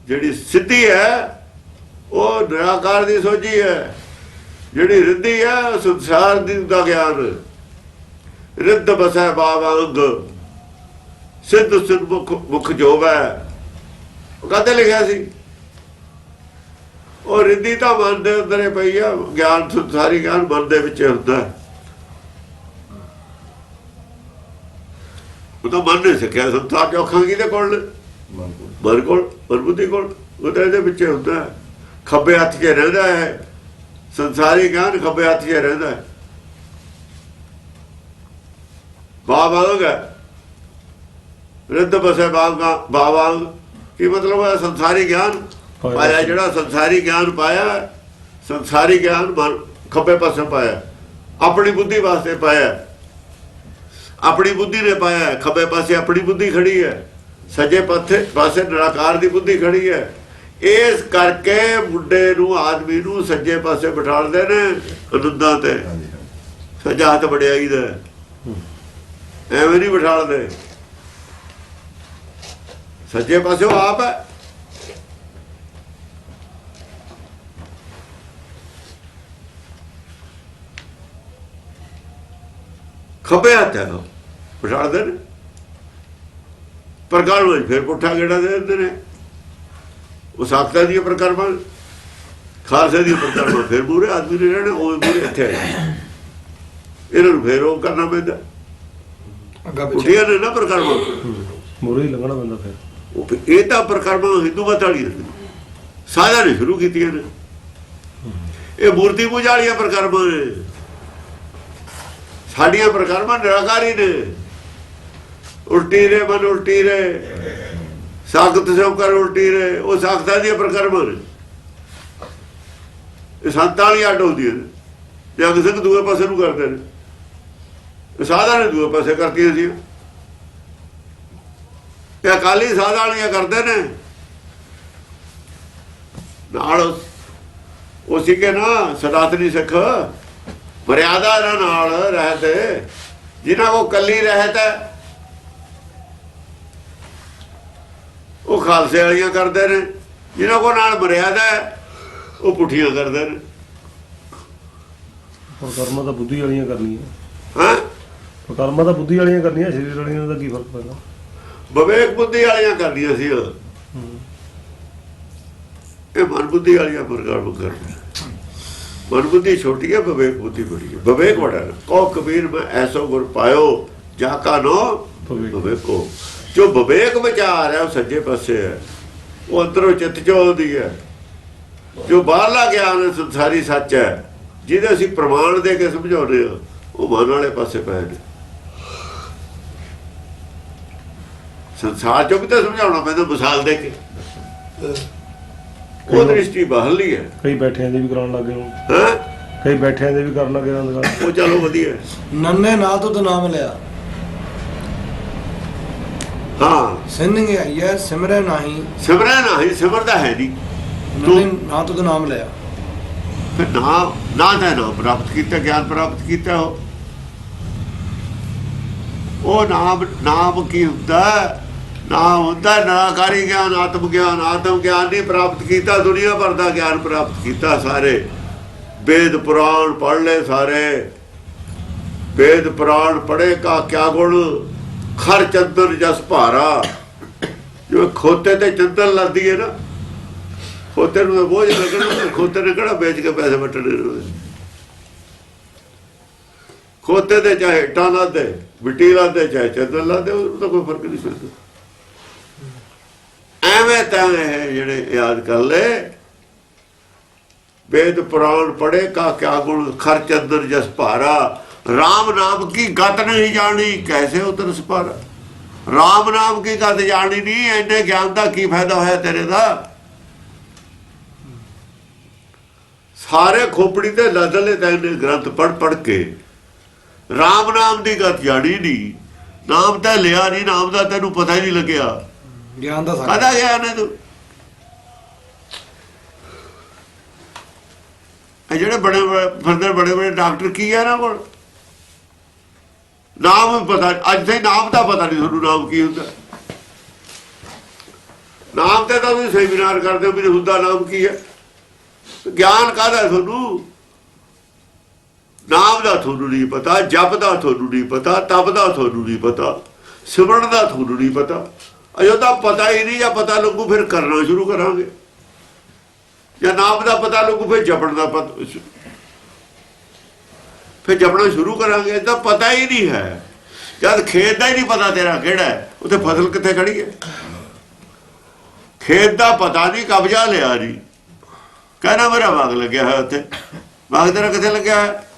Speaker 1: ਜਿਹੜੀ ਸਿੱਧੀ ਹੈ, ਉਹ ਨਿਰਾਕਾਰ ਦੀ ਸੋਝੀ ਹੈ। ਜਿਹੜੀ ਰਿੱਧੀ ਹੈ, ਉਹ ਸੰਸਾਰ ਦੀ ਦਾ ਗਿਆਨ। ਰਿੱਧ ਬਸੈ ਬਾਵੰਗ ਸਿੱਧ ਸਿੱਧ ਮੁਖ ਮੁਖ ਹੈ, ਉਹ ਕਦੇ ਲਿਖਿਆ ਸੀ? ਉਹ ਰਿੱਧੀ ਤਾਂ ਮਨ ਦੇ ਅੰਦਰ ਪਈ ਆ, ਗਿਆਨ, ਸੰਸਾਰੀ ਗਿਆਨ ਮਨ ਦੇ ਵਿੱਚ ਹੁੰਦਾ। ਹੈ। ਉਹ ਤਾਂ ਮਨ ਨੇ ਸਿੱਖਿਆ ਸੰਸਾਰ ਚੋਖਾਂ ਕਿਹਦੇ ਕੋਲ? ਨੇ
Speaker 4: ਮਨ ਕੋਲ
Speaker 1: ਮਨ ਕੋਲ। ਉਹ ਤਾਂ ਇਹਦੇ ਵਿੱਚ ਹੁੰਦਾ। ਖੱਬੇ ਹੱਥ 'ਚ ਰਹਿੰਦਾ ਹੈ। ਸੰਸਾਰੀ ਗਿਆਨ ਖੱਬੇ ਹੱਥ 'ਚ ਰਹਿੰਦਾ ਹੈ। ਬਾਬਾਂਗ ਰਿੱਧ ਬਸੇ ਬਾਬਾ ਬਾਬਾਂਗ ਕੀ ਮਤਲਬ ਹੈ? ਸੰਸਾਰੀ ਗਿਆਨ
Speaker 5: ਪਾਇਆ
Speaker 1: ਜਿਹੜਾ ਸੰਸਾਰੀ ਗਿਆਨ ਪਾਇਆ ਸੰਸਾਰੀ ਗਿਆਨ ਖੱਬੇ ਪਾਸੇ ਪਾਇਆ ਆਪਣੀ ਬੁੱਧੀ ਵਾਸਤੇ ਪਾਇਆ ਆਪਣੀ ਬੁੱਧੀ ਨੇ ਪਾਇਆ ਖੱਬੇ ਪਾਸੇ ਆਪਣੀ ਬੁੱਧੀ ਖੜੀ ਹੈ। ਸੱਜੇ ਪਾਸੇ ਪਾਸੇ ਨਿਰਾਕਾਰ ਦੀ ਬੁੱਧੀ ਖੜੀ ਹੈ। ਇਸ ਕਰਕੇ ਮੁੰਡੇ ਨੂੰ, ਆਦਮੀ ਨੂੰ ਸੱਜੇ ਪਾਸੇ ਬਿਠਾਲਦੇ ਨੇ ਅਨੰਦਾਂ ਤੇ। ਸੱਜਾ ਹੱਥ ਵਡਿਆਈ ਦਾ ਐਵੇਂ ਨਹੀਂ ਬਿਠਾਲਦੇ ਸੱਜੇ ਪਾਸੇ ਉਹ ਆਪ ਹੈ। ਖੱਬੇ ਹੱਥ ਹੈ ਬਿਠਾਲਦੇ ਨੇ? ਪ੍ਰਕਾਰ ਵਿੱਚ ਫਿਰ ਪੁੱਠਾ ਗੇੜਾ ਦੇ ਦਿੰਦੇ ਨੇ। ਉਹ ਸਾਖਤਾ ਦੀ ਪ੍ਰਕਰਮਾਂ ਖਾਲਸੇ ਦੀ ਪ੍ਰਕਰਮਾਂ ਫਿਰ ਮੂਰੇ ਆਦਮੀ ਨੇ ਰਹਿਣਾ ਉਹ ਮੂਰੇ ਇੱਥੇ। ਇਹਨਾਂ ਨੂੰ ਫੇਰ ਉਹ ਕਰਨਾ ਪੈਂਦਾ।
Speaker 2: ਅੱਗਾ ਪਿੱਛੇ।
Speaker 1: ਨੇ ਨਾ ਪ੍ਰਕਰਮਾਂ।
Speaker 5: ਮੂਰੇ ਹੀ ਲੰਘਣਾ ਪੈਂਦਾ ਫਿਰ।
Speaker 1: ਉਹ ਫਿਰ ਇਹ ਤਾਂ ਪ੍ਰਕਰਮਾਂ ਹਿੰਦੂ ਮਤ ਨੇ। ਸਾਧਾ ਨੇ ਸ਼ੁਰੂ ਕੀਤੀਆਂ ਨੇ। ਇਹ ਮੂਰਤੀ ਪੂਜਾ ਵਾਲੀਆਂ ਪ੍ਰਕਰਮਾਂ ਨੇ। ਸਾਡੀਆਂ ਪ੍ਰਕਰਮਾਂ ਨਿਰਾਕਾਰੀ ਨੇ। ਉਲਟੀ ਰੇ ਮਨ ਉਲਟੀ ਰੇ ਸਾਖਤ ਸਭ ਕਰ ਉਲਟੀ ਰੇ ਉਹ ਸਾਖਤਾਂ ਦੀਆਂ ਪ੍ਰਕਰਮਾਂ ਨੇ। ਇਹ ਸੰਤਾਂ ਵਾਲੀਆਂ ਅੱਡ ਹੁੰਦੀਆਂ ਨੇ। ਜਗ ਸਿੰਘ ਦੂਏ ਪਾਸੇ ਨੂੰ ਕਰਦੇ ਨੇ। ਇਹ ਨੇ ਦੂਏ ਪਾਸੇ ਕਰਤੀਆਂ ਸੀ। ਇਹ ਅਕਾਲੀ ਸਾਧਾ ਵਾਲੀਆਂ ਕਰਦੇ ਨੇ। ਨਾਲ ਉਹ ਸੀਗੇ ਨਾ, ਸਨਾਤਨੀ ਸਿੱਖ, ਮਰਿਆਦਾ ਦੇ ਨਾਲ ਰਹਤੇ ਜਿਨ੍ਹਾਂ ਕੋ ਕੱਲੀ ਰਹਿਤ ਉਹ ਖਾਲਸੇ ਵਾਲੀਆਂ ਕਰਦੇ ਨੇ। ਜਿਨ੍ਹਾਂ ਕੋ ਨਾਲ ਮਰਿਆਦਾ ਉਹ ਪੁੱਠੀਆਂ ਕਰਦੇ ਨੇ।
Speaker 5: ਪਰ ਕਰਮਾਂ ਤਾਂ ਬੁੱਧੀ ਵਾਲੀਆਂ ਕਰਨੀਆਂ।
Speaker 1: ਹਾਂ?
Speaker 5: ਪਰ ਕਰਮਾਂ ਤਾਂ ਬੁੱਧੀ ਵਾਲੀਆਂ ਕਰਨੀਆਂ ਸਰੀਰ ਵਾਲੀਆਂ ਦਾ ਕੀ ਫ਼ਰਕ ਪੈਂਦਾ
Speaker 1: ਵਿਵੇਕ ਬੁੱਧੀ ਵਾਲੀਆਂ ਕਰਦੀਆਂ ਸੀ ਉਹ। ਇਹ ਮਨ ਬੁੱਧੀ ਵਾਲੀਆਂ ਪ੍ਰਕਾਰ ਕਰਦੇ ਮਨ ਬੁੱਧੀ ਛੋਟੀ ਹੈ ਵਿਵੇਕ ਬੁੱਧੀ ਬੜੀ ਹੈ। ਵਿਵੇਕ ਹੈ। ਕੋ ਕਬੀਰ ਮੈਂ ਐਸੋ ਗੁਰ ਪਾਇਓ ਜਾ ਕਾ ਨੋ
Speaker 5: ਵਿਵੇਕ।
Speaker 1: ਜੋ ਵਿਵੇਕ ਵਿਚਾਰ ਹੈ ਉਹ ਸੱਜੇ ਪਾਸੇ ਹੈ। ਉਹ ਅੰਦਰੋਂ ਚਿੱਤ ਚੋਂ ਆਉਂਦੀ ਹੈ। ਜੋ ਬਾਹਰਲਾ ਗਿਆਨ ਹੈ, ਸੰਸਾਰੀ ਸੱਚ ਹੈ ਜਿਹਦੇ ਅਸੀਂ ਪ੍ਰਮਾਣ ਦੇ ਕੇ ਸਮਝਾਉਂਦੇ ਹਾਂ ਉਹ ਮਨ ਵਾਲੇ ਪਾਸੇ ਪਏ ਨੇ ਸੰਸਾਰ ਚੋਂ ਵੀ ਤਾਂ ਸਮਝਾਉਣਾ ਪੈਂਦਾ ਮਿਸਾਲ ਦੇ ਕੇ। ਉਹ ਦ੍ਰਿਸ਼ਟੀ ਬਾਹਰਲੀ ਹੈ।
Speaker 5: ਕਈ ਬੈਠਿਆਂ ਦੇ ਵੀ ਕਰਾਉਣ ਲੱਗੇ ਹੁਣ।
Speaker 1: ਹਾਂ?
Speaker 5: ਕਈ ਬੈਠਿਆਂ ਦੇ ਵੀ ਕਰਨ ਲੱਗੇ
Speaker 1: ਉਹ ਚਲੋ ਵਧੀਆ।
Speaker 2: ਨੰਨੇ ਨਾ ਤੁਧ ਨਾਮ ਲਿਆ।
Speaker 1: ਹਾਂ
Speaker 2: ਸਿੰਨਿੰਗ ਆਈਐ ਸਿਮਰੈ ਨਾਹੀ।
Speaker 1: ਸਿਮਰਨ ਨਹੀਂ ਸਿਮਰਦਾ ਹੈ ਨਹੀਂ।
Speaker 2: ਨੰਨੇ ਨਾ ਤੁਧ ਨਾਮ ਲਿਆ।
Speaker 1: ਫਿਰ ਨਾ ਨਾ ਤਾਂ ਨਾ ਪ੍ਰਾਪਤ ਕੀਤਾ ਗਿਆਨ ਪ੍ਰਾਪਤ ਕੀਤਾ ਉਹ। ਉਹ ਨਾਮ ਨਾਮ ਕੀ ਹੁੰਦਾ? ਹੈ? ਨਾਮ ਹੁੰਦਾ ਹੈ ਨਿਰਾਕਾਰੀ ਗਿਆਨ ਆਤਮ ਗਿਆਨ। ਆਤਮ ਗਿਆਨ ਨਹੀਂ ਪ੍ਰਾਪਤ ਕੀਤਾ ਦੁਨੀਆ ਭਰ ਦਾ ਗਿਆਨ ਪ੍ਰਾਪਤ ਕੀਤਾ ਸਾਰੇ। ਵੇਦ ਪੁਰਾਣ ਪੜ੍ਹ ਲਏ ਸਾਰੇ। ਵੇਦ ਪੁਰਾਣ ਪੜ੍ਹੇ ਕਾ ਕਿਆ ਗੁਣ? ਖਰ ਚੰਦਰ ਜਸ ਭਾਰਾ। ਜੋ ਖੋਤੇ ਤੇ ਚੰਦਨ ਲੱਦੀ ਹੈ ਨਾ, ਖੋਤੇ ਨੂੰ ਬੋਝ ਲੱਗਣਾ ਖੋਤੇ ਨੇ ਕਿਹੜਾ ਵੇਚ ਕੇ ਪੈਸੇ ਵਟਣੇ ਖੋਤੇ ਦੇ ਚਾਹੇ ਇੱਟਾਂ ਲਾਦੇ, ਮਿੱਟੀ ਲਾਦੇ, ਚਾਹੇ ਚੰਦਨ ਲਾਦੇ ਉਹ ਤਾਂ ਕੋਈ ਫ਼ਰਕ ਨਹੀਂ ਪੈਂਦਾ। ਐਵੇਂ ਤਾਂ ਇਹ ਜਿਹੜੇ ਯਾਦ ਕਰ ਲੈ ਵੇਦ ਪੁਰਾਣ ਪੜੇ ਕਾ ਕਿਆ ਗੁਣ, ਖਰ ਚੰਦਨ ਜਸ ਭਾਰਾ। RAM ਨਾਮ ਕੀ ਗਤ ਨਹੀਂ ਜਾਣੀ? ਕੈਸੇ ਉਤਰ ਸਪਾਰਾ? RAM ਨਾਮ ਕੀ ਗਤ ਜਾਣੀ ਨਹੀਂ? ਐਨੇ ਗਿਆਨ ਦਾ ਕੀ ਫਾਇਦਾ ਹੋਇਆ ਤੇਰੇ ਦਾ? ਸਾਰੇ ਖੋਪੜੀ ਤੇ ਲੱਦਲੇ ਤੈਨੇ ਗ੍ਰੰਥ ਪੜ ਪੜ ਕੇ RAM ਨਾਮ ਦੀ ਗੱਲ ਜਾਣੀ ਨਹੀਂ। ਨਾਮ ਤਾਂ ਲਿਆ ਨਹੀਂ ਨਾਮ ਦਾ ਤੈਨੂੰ ਪਤਾ ਹੀ ਨਹੀਂ ਲੱਗਿਆ।
Speaker 2: ਗਿਆਨ ਦਾ ਸਾਗਰ
Speaker 1: ਕਾਹਦਾ ਗਿਆ ਨੇ ਤੂੰ? ਇਹ ਜਿਹੜੇ ਬੜੇ ਬੜੇ ਫਿਰਦੇ ਬੜੇ ਬੜੇ ਡਾਕਟਰ ਕੀ ਹੈ ਨਾ ਕੋਲ? ਨਾਮ ਪਤਾ ਅੱਜ ਤੇ ਨਾਮ ਦਾ ਪਤਾ ਨਹੀਂ ਤੁਹਾਨੂੰ ਨਾਮ ਕੀ ਹੁੰਦਾ। ਨਾਮ ਤੇ ਤਾਂ ਤੁਸੀਂ ਸੈਮੀਨਾਰ ਕਰਦੇ ਹੋ ਵੀ ਹੁੰਦਾ ਨਾਮ ਕੀ ਹੈ। ਗਿਆਨ ਕਾਹਦਾ ਤੁਹਾਨੂੰ? ਨਾਮ ਦਾ ਤੁਹਾਨੂੰ ਨਹੀਂ ਪਤਾ, ਜਪ ਦਾ ਤੁਹਾਨੂੰ ਨਹੀਂ ਪਤਾ, ਤਪ ਦਾ ਤੁਹਾਨੂੰ ਨਹੀਂ ਪਤਾ, ਸਿਮਰਨ ਦਾ ਤੁਹਾਨੂੰ ਨਹੀਂ ਪਤਾ। ਅਜੋ ਤਾਂ ਪਤਾ ਹੀ ਨਹੀਂ, ਜਾਂ ਪਤਾ ਲੱਗੂ ਫਿਰ ਕਰਨਾ ਸ਼ੁਰੂ ਕਰਾਂਗੇ। ਜਾਂ ਨਾਮ ਦਾ ਪਤਾ ਲੱਗੂ, ਫਿਰ ਜਪਣ ਦਾ ਪਤਾ ਫਿਰ ਜਪਣਾ ਸ਼ੁਰੂ ਕਰਾਂਗੇ ਤਾਂ ਪਤਾ ਹੀ ਨਹੀਂ ਹੈ। ਜਦ ਖੇਤ ਦਾ ਹੀ ਨਹੀਂ ਪਤਾ ਤੇਰਾ ਕਿਹੜਾ ਉੱਥੇ ਫਸਲ ਕਿੱਥੇ ਖੜੀ ਹੈ? ਖੇਤ ਦਾ ਪਤਾ ਨਹੀਂ ਕਬਜ਼ਾ ਲਿਆ ਜੀ। ਕਹਿੰਦਾ ਮੇਰਾ ਬਾਗ ਲੱਗਿਆ ਹੋਇਆ ਉੱਥੇ। ਬਾਗ ਤੇਰਾ ਕਿੱਥੇ ਲੱਗਿਆ ਹੈ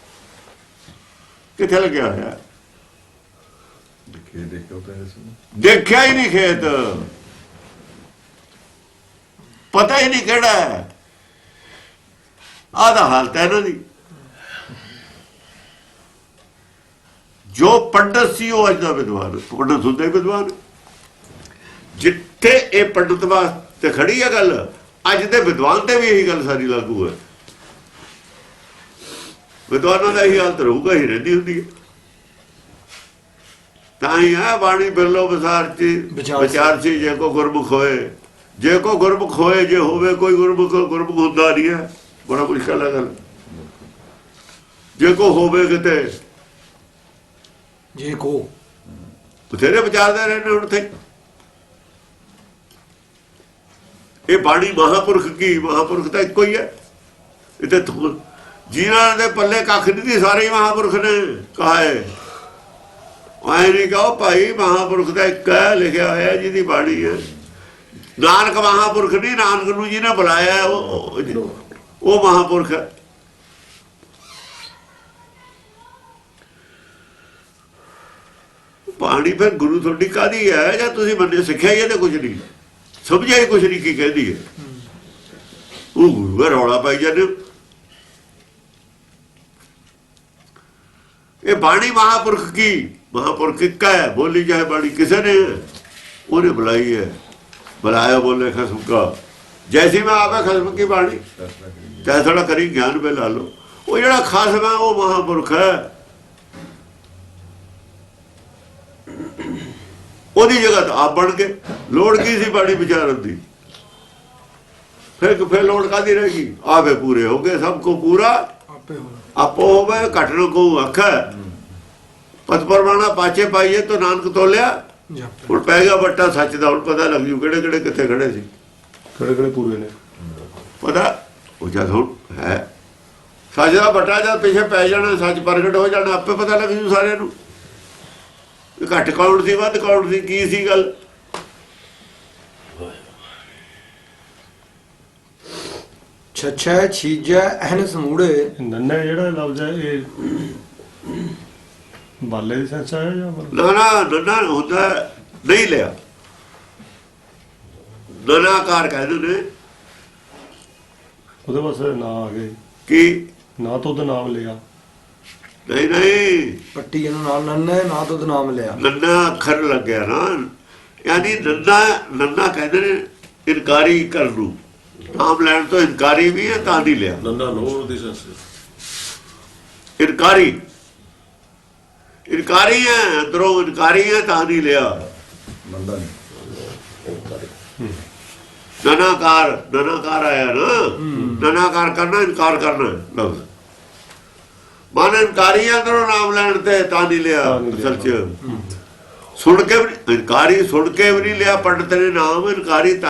Speaker 1: ਕਿੱਥੇ ਲੱਗਿਆ ਹੋਇਆ?
Speaker 4: ਨੂੰ?
Speaker 1: ਦੇਖਿਆ ਹੀ ਨਹੀਂ ਖੇਤ। ਪਤਾ ਹੀ ਨਹੀਂ ਕਿਹੜਾ ਹੈ। ਆਹ ਹਾਲਤ ਹੈ ਇਹਨਾਂ ਦੀ ਜੋ ਪੰਡਤ ਸੀ ਉਹ ਅੱਜ ਦਾ ਵਿਦਵਾਨ। ਪੰਡਤ ਹੁੰਦੇ ਵਿਦਵਾਨ ਜਿੱਥੇ ਇਹ ਪੰਡਤ ਵਾਸਤੇ ਖੜੀ ਹੈ ਗੱਲ ਅੱਜ ਦੇ ਵਿਦਵਾਨ ਤੇ ਵੀ ਇਹੀ ਗੱਲ ਸਾਰੀ ਲਾਗੂ ਹੈ। ਵਿਦਵਾਨਾਂ ਦਾ ਇਹੀ ਹਾਲਤ ਰਹੂਗਾ ਹੀ ਰਹਿੰਦੀ ਹੁੰਦੀ ਹੈ। ਤਾਂ ਹੀ ਆ ਬਾਣੀ ਬਿਰਲੋ ਵਿਸਾਰ ਚ
Speaker 2: ਵਿਚਾਰ
Speaker 1: ਵਿਚਾਰ ਸੀ ਜੇ ਕੋ ਗੁਰਮੁਖ ਹੋਏ। ਜੇ ਕੋ ਗੁਰਮੁਖ ਹੋਏ ਜੇ ਹੋਵੇ ਕੋਈ ਗੁਰਮੁਖ ਗੁਰਮੁਖ ਹੁੰਦਾ ਨਹੀਂ ਹੈ। ਬੜਾ ਮੁਸ਼ਕਲ ਹੈ ਗੱਲ। ਜੇ ਕੋ ਹੋਵੇ ਕਿਤੇ
Speaker 2: ਜੇ ਕੋ
Speaker 1: ਬਥੇਰੇ ਵਿਚਾਰਦੇ ਰਹਿੰਦੇ ਹੁਣ ਤੇ ਇਹ ਬਾਣੀ ਮਹਾਪੁਰਖ ਕੀ? ਮਹਾਪੁਰਖ ਤਾਂ ਇੱਕੋ ਹੀ ਹੈ। ਇਹ ਤੇ ਜਿਨ੍ਹਾਂ ਦੇ ਪੱਲੇ ਕੱਖ ਨਹੀਂ ਸੀ, ਸਾਰੇ ਹੀ ਮਹਾਪੁਰਖ ਨੇ ਕਹਾਏ ਆਏ ਨਹੀਂ ਕਹੋ ਭਾਈ, ਮਹਾਪੁਰਖ ਦਾ ਇੱਕ ਲਿਖਿਆ ਹੋਇਆ ਜਿਹਦੀ ਬਾਣੀ ਹੈ। ਨਾਨਕ ਮਹਾਪੁਰਖ ਨਹੀਂ, ਨਾਨਕ ਨੂੰ ਜਿਹਨੇ ਬੁਲਾਇਆ ਉਹ ਉਹ- ਉਹ ਮਹਾਪੁਰਖ ਹੈ। ਬਾਣੀ ਫਿਰ ਗੁਰੂ ਤੁਹਾਡੀ ਕਾਦੀ ਹੈ? ਜਾਂ ਤੁਸੀਂ ਮੰਨੇ ਸਿੱਖਿਆ ਹੀ ਇਹਦੇ ਕੁਝ ਨਹੀਂ? ਸਮਝਿਆ ਹੀ ਕੁਝ ਨਹੀਂ ਕੀ ਕਹਿੰਦੀ ਹੈ। ਉਹ ਗੁਰੂ ਰੌਲਾ ਪਾਈ ਜਾਂਦੇ ਹੋ। ਇਹ ਬਾਣੀ ਮਹਾਪੁਰਖ ਕੀ? ਮਹਾਪੁਰਖ ਇੱਕ ਹੈ। ਬੋਲੀ ਜਾਏ ਬਾਣੀ ਕਿਸੇ ਨੇ। ਉਹਨੇ ਬੁਲਾਈ ਹੈ। ਬੁਲਾਇਆ ਬੋਲੇ ਖਸਮ ਕਾ। ਜੈਸੀ ਮੈਂ ਆਪੇ ਖਸਮ ਕੀ ਬਾਣੀ?
Speaker 4: ਫੈਸਲਾ
Speaker 1: ਚਾਹੇ ਥੋੜਾ ਕਰੀ ਗਿਆਨ ਵੇ ਲਾ ਲੋ ਉਹ ਜਿਹੜਾ ਖਸਮ ਹੈ, ਉਹ ਮਹਾਪੁਰਖ ਹੈ। ਉਹਦੀ ਜਗ੍ਹਾ ਤਾਂ ਆਪ ਬਣ ਕੇ ਲੋੜ ਕੀ ਸੀ ਬਾਣੀ ਵਿਚਾਰਨ ਦੀ? ਫਿਰ ਫਿਰ ਲੋੜ ਕਾਦੀ ਰਹੇਗੀ ਆਵੇ ਪੂਰੇ ਹੋ ਗਏ ਸਭ ਕੋ ਪੂਰਾ।
Speaker 2: ਆਪੇ ਹੋਣਾ
Speaker 1: ਆਪੋ ਹੋਵੇ ਘਟ ਨੂੰ ਕੋ ਅੱਖਾ। ਪਤ ਪਰਮਾਣਾ ਪਾਛੇ ਪਾਈਏ ਤਾਂ ਨਾਨਕ ਤੋਲਿਆ। ਹੁਣ ਪੈ ਗਿਆ ਬੱਟਾ ਸੱਚ ਦਾ ਹੁਣ ਪਤਾ ਲੱਗ ਜੂ ਕਿਹੜੇ ਕਿਹੜੇ ਕਿੱਥੇ ਖੜੇ ਸੀ।
Speaker 5: ਕਿਹੜੇ ਕਿਹੜੇ ਪੂਰੇ ਨੇ?
Speaker 1: ਪਤਾ? ਉਹ ਜਦ ਹੁਣ ਹੈ। ਸੱਚ ਦਾ ਬੱਟਾ ਜਦ ਪਿੱਛੇ ਪੈ ਜਾਣਾ ਸੱਚ ਪ੍ਰਗਟ ਹੋ ਜਾਣਾ ਆਪੇ ਪਤਾ ਲੱਗ ਜੂ ਸਾਰਿਆਂ ਨੂੰ। ਘੱਟ ਕੌਣ ਸੀ ਵੱਧ ਕੌਣ ਸੀ ਕੀ ਸੀ ਗੱਲ?
Speaker 2: ਛਛੈ ਛੀਜੈ ਅਹਨ ਸਮੂੜੇ।
Speaker 5: ਨੰਨਾ ਜਿਹੜਾ ਲਫ਼ਜ਼ ਹੈ ਇਹ ਬਾਲੇ ਦੀ ਸੈਂਸ ਆਇਆ ਜਾਂ
Speaker 1: ਨਾ ਨਾ ਨੰਨਾ ਹੁੰਦਾ ਨਹੀਂ ਲਿਆ। ਨਨਾਕਾਰ ਕਹਿੰਦੇ ਨੇ।
Speaker 5: ਉਹਦੇ ਵਾਸਤੇ ਨਾਂ ਆ ਗਏ।
Speaker 1: ਕਿ?
Speaker 5: ਨਾ ਤਾਂ ਉਹਦਾ ਨਾਮ ਲਿਆ।
Speaker 1: ਨਹੀਂ ਨਹੀਂ।
Speaker 2: ਪੱਟੀ ਇਹਨੂੰ ਨਾਲ ਨੰਨੇ ਨਾ ਤੋਂ ਨਾਮ ਲਿਆ।
Speaker 1: ਨੰਨਾ ਅੱਖਰ ਲੱਗਿਆ ਨਾ। ਯਾਨੀ ਨੰਨਾ ਨੰਨਾ ਕਹਿੰਦੇ ਨੇ ਇਨਕਾਰੀ ਕਰ ਨੂੰ। ਨਾਮ ਲੈਣ ਤੋਂ ਇਨਕਾਰੀ ਵੀ ਹੈ ਤਾਂ ਨਹੀਂ ਲਿਆ।
Speaker 3: ਨੰਨਾ ਨੋਰ ਦੀ ਸੈਂਸ
Speaker 1: ਇਨਕਾਰੀ। ਇਨਕਾਰੀ ਹੈ ਅੰਦਰੋਂ ਇਨਕਾਰੀ ਹੈ ਤਾਂ ਨਹੀਂ ਲਿਆ।
Speaker 4: ਨਹੀਂ।
Speaker 1: ਨਨਾਕਾਰ ਨਨਾਕਾਰ ਆਇਆ ਨਾ। ਨਨਾਕਾਰ ਕਰਨਾ ਇਨਕਾਰ ਕਰਨਾ। ਲਫ਼ਜ਼ ਮਨ ਇਨਕਾਰੀ ਅੰਦਰੋਂ ਨਾਮ ਲੈਣ ਤੇ ਤਾਂ ਨਹੀਂ ਲਿਆ। ਅਸਲ ਚ ਸੁਣ ਕੇ ਇਨਕਾਰੀ ਸੁਣ ਕੇ ਵੀ ਨਹੀਂ ਲਿਆ ਪੰਡਤ ਨੇ ਨਾਮ ਇਨਕਾਰੀ ਤਾਂ